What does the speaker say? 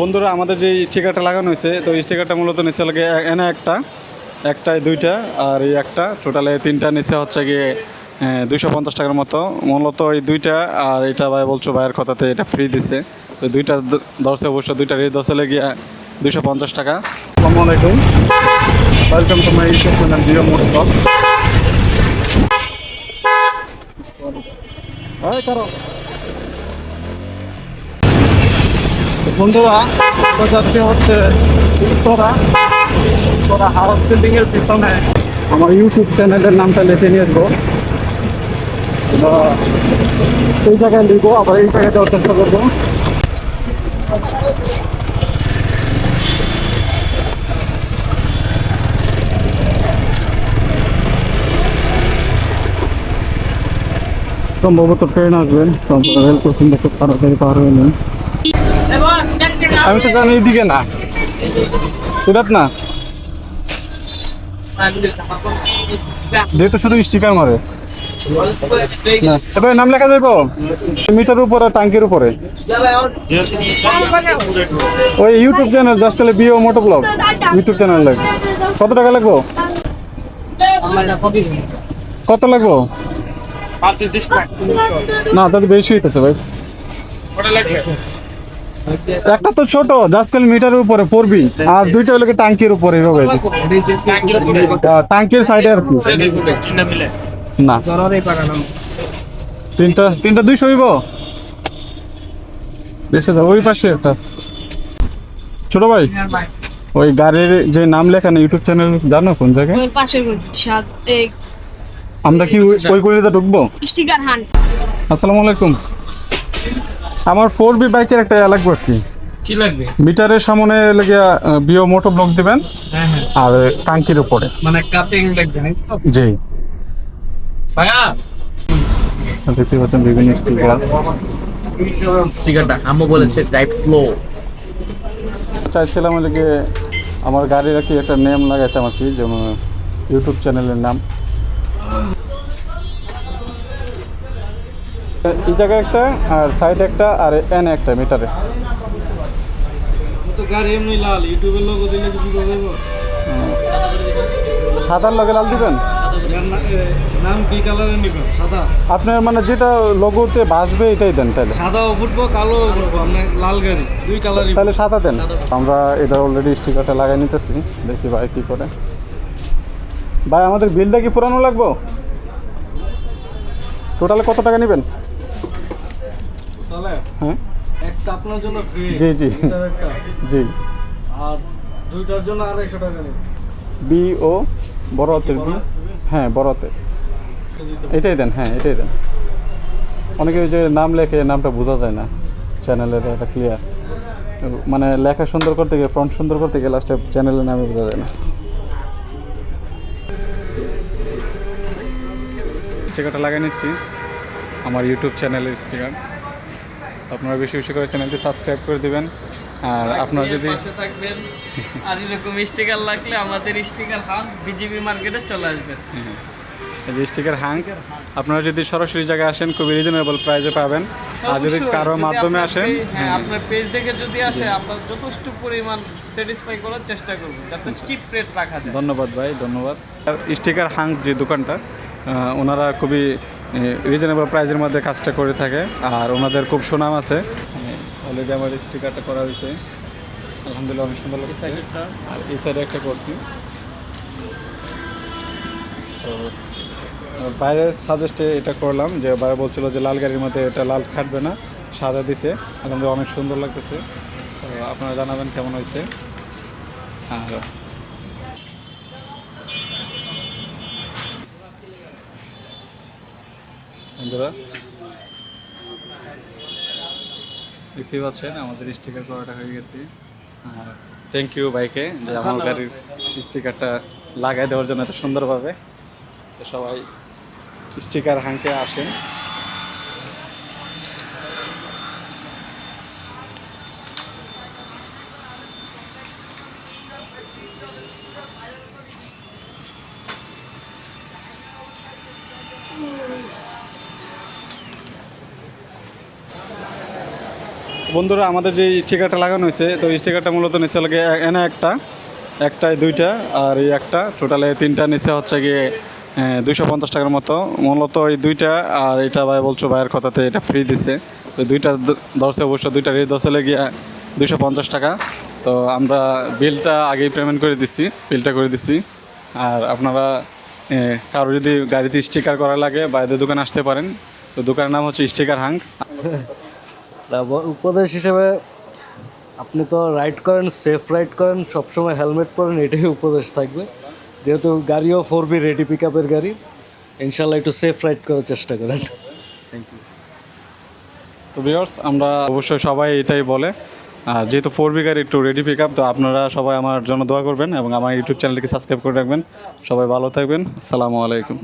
বন্ধুরা, আমাদের যে স্টিকারটা লাগানো হয়েছে, তো স্টিকারটা মূলত নিচে লাগে এনে একটা একটাই দুইটা, আর এই একটা টোটালে তিনটা নিচে হচ্ছে গিয়ে দুশো পঞ্চাশ টাকার মতো। মূলত এই দুইটা, আর এটা ভাই বলছো ভাইয়ের কথাতে এটা ফ্রি দিছে তো দুইটা দশে অবশ্য, দুইটা রেট দশে লেগে দুশো পঞ্চাশ টাকা। আসসালামু আলাইকুম। Welcome to my YouTube channel কারও বন্ধুরা, তো যাচ্ছে হচ্ছে উত্তরা। উত্তরা হাউস বিল্ডিং এর পিছনে। আমার ইউটিউব চ্যানেলের নামটা লিখে নিয়ে আসব। এই জায়গায় লিখব, আবার এই জায়গায় যাওয়ার চেষ্টা করব। সম্ভবত ট্রেন আসবেন রেল ক্রসিংটা খুব তাড়াতাড়ি পার হয়ে নেই। আমি তো জানি এইদিকে না। সুরাত না? যেহেতু শুধু স্টিকার মারে। তবে নাম লেখা যাইব? মিটার উপরে টাঙ্কির উপরে? ওই ইউটিউব চ্যানেল জাস্ট তাহলে বিও মোটো ব্লগ ইউটিউব চ্যানেল লাগবে। কত টাকা লাগবো? কত লাগবো? না তাহলে বেশি হইতেছে ভাই। একটা তো ছোট জাস্ট খালি মিটারের উপরে পড়বি আর দুইটা হলো কি টাঙ্কির উপরে এভাবে টাঙ্কির সাইডে আর কি। না। তিনটা তিনটা দুইশো হইব? বেশি ওই পাশে একটা। ছোট ভাই ওই গাড়ির যে নাম লেখা না ইউটিউব চ্যানেল জানো কোন জায়গায়? আমরা কি ওই- ওই গলিতে ঢুকবো? Sticker hunt. আসসালামু আলাইকুম। আমার ফোর বি বাইকের একটা লাগবে আর কি কি লাগবে? মিটারের সামনে লেগে বিও মোটো ব্লক দিবেন হ্যাঁ হ্যাঁ। আর টাঙ্কির উপরে। মানে কাটিং লাগবে নাকি তো? জি। ভাইয়া! দেখতে পাচ্ছেন বিভিন্ন স্টিকার স্টিকারটা আম্মু বলেছে ড্রাইভ স্লো চাইছিলাম আমার গাড়ির আর কি একটা নেম লাগাইতাম আর কি যেমন ইউটিউব চ্যানেলের নাম। এই জায়গায় একটা আর সাইড একটা আর এন একটা মিটারে সাদার লগে লাল দিবেন? নাম কি নিবেন? সাদা? আপনার মানে যেটা লোগোতে বাসবে এটাই দেন তাহলে। সাদাও ফুটবো কালো আপনার লাল গাড়ি দুই কালারই তাহলে সাদা দেন। আমরা এটা অলরেডি স্টিকারটা লাগাই নিতেছি। দেখি ভাই কি করে। ভাই আমাদের বিলটা কি পুরানো লাগবো? টোটালে কত টাকা নেবেন? হ্যাঁ। একটা আপনার জন্য ফ্রি জি, জি। জি। আর দুইটার জন্য আড়াইশো টাকা বি ও বড় বি হ্যাঁ বড় হাতে এটাই দেন হ্যাঁ এটাই দেন। অনেকে ওই যে নাম লেখে নামটা বোঝা যায় না। চ্যানেলের এটা ক্লিয়ার মানে লেখা সুন্দর করতে গিয়ে ফ্রন্ট সুন্দর করতে গিয়ে লাস্টে চ্যানেলের নামে বোঝা যায় না। স্টিকারটা লাগিয়ে নিচ্ছি। আমার ইউটিউব চ্যানেলের স্টিকার। আপনারা বেশি বেশি করে চ্যানেলটি সাবস্ক্রাইব করে দিবেন। আর আপনারা যদি পাশে থাকবেন। আর এরকম স্টিকার লাগলে আমাদের স্টিকার হান বিজিবি মার্কেটে চলে আসবেন এই যে স্টিকার হ্যাং আপনারা যদি সরাসরি জায়গায় আসেন খুবই রিজনেবল প্রাইসে পাবেন। আর যদি কারও মাধ্যমে আসেন হ্যাঁ আপনার পেজ দেখে যদি আসে আপনার যথেষ্ট পরিমাণ স্যাটিসফাই করার চেষ্টা করব যাতে চিপ রেট রাখা যায়। ধন্যবাদ ভাই ধন্যবাদ। আর স্টিকার হাং যে দোকানটা ওনারা খুবই রিজনেবল প্রাইসের মধ্যে কাজটা করে থাকে। আর ওনাদের খুব সুনাম আছে। অলরেডি আমার স্টিকারটা করা হয়েছে। আলহামদুলিল্লাহ অনেক সুন্দর লাগছে। আর এই সাইডে একটা করছি। তো বাইরে সাজেস্টে এটা করলাম যে বাইরে বলছিল যে লাল গাড়ির মধ্যে এটা লাল খাটবে না সাদা দিছে। আলহামদুলিল্লাহ অনেক সুন্দর লাগতেছে। তো আপনারা জানাবেন কেমন হয়েছে। আর বন্ধুরা দেখতেই পাচ্ছেন আমাদের স্টিকার করাটা হয়ে গেছে। আর থ্যাংক ইউ বাইকে যে আমার গাড়ির স্টিকারটা লাগাই দেওয়ার জন্য এত সুন্দরভাবে। তো সবাই স্টিকার হাঁকে আসেন। বন্ধুরা, আমাদের যে স্টিকারটা লাগানো হয়েছে, তো স্টিকারটা মূলত নিচে এ- এনে একটা একটাই দুইটা, আর এই একটা, টোটালে তিনটা নিচে হচ্ছে গিয়ে দুইশো পঞ্চাশ টাকার মতো। মূলত এই দুইটা, আর এটা ভাই বলছো ভাইয়ের কথাতে এটা ফ্রি দিছে তো দুইটা দ- ধরছে অবশ্য, দুইটা রেট ধরছে লেগে দুইশো পঞ্চাশ টাকা। তো আমরা বিলটা আগেই পেমেন্ট করে দিছি বিলটা করে দিছি আর আপনারা কারও যদি গাড়িতে স্টিকার করা লাগে, বাইরের দোকানে আসতে পারেন। তো দোকানের নাম হচ্ছে স্টিকার হাঙ্ক। উপদেশ হিসেবে আপনি তো রাইড করেন সেফ রাইড করেন, সবসময় হেলমেট পরেন, এটাই উপদেশ থাকবে। যেহেতু গাড়িও ফোর বি রেডি পিক আপের গাড়ি ইনশাল্লাহ একটু সেফ রাইড করার চেষ্টা করেন। থ্যাংক ইউ তো ভিউয়ার্স আমরা অবশ্যই সবাই এটাই বলে আর যেহেতু ফোর বি গাড়ি একটু রেডি পিক আপ তো আপনারা সবাই আমার জন্য দোয়া করবেন এবং আমার ইউটিউব চ্যানেলটিকে সাবস্ক্রাইব করে রাখবেন। সবাই ভালো থাকবেন। আসসালামু আলাইকুম।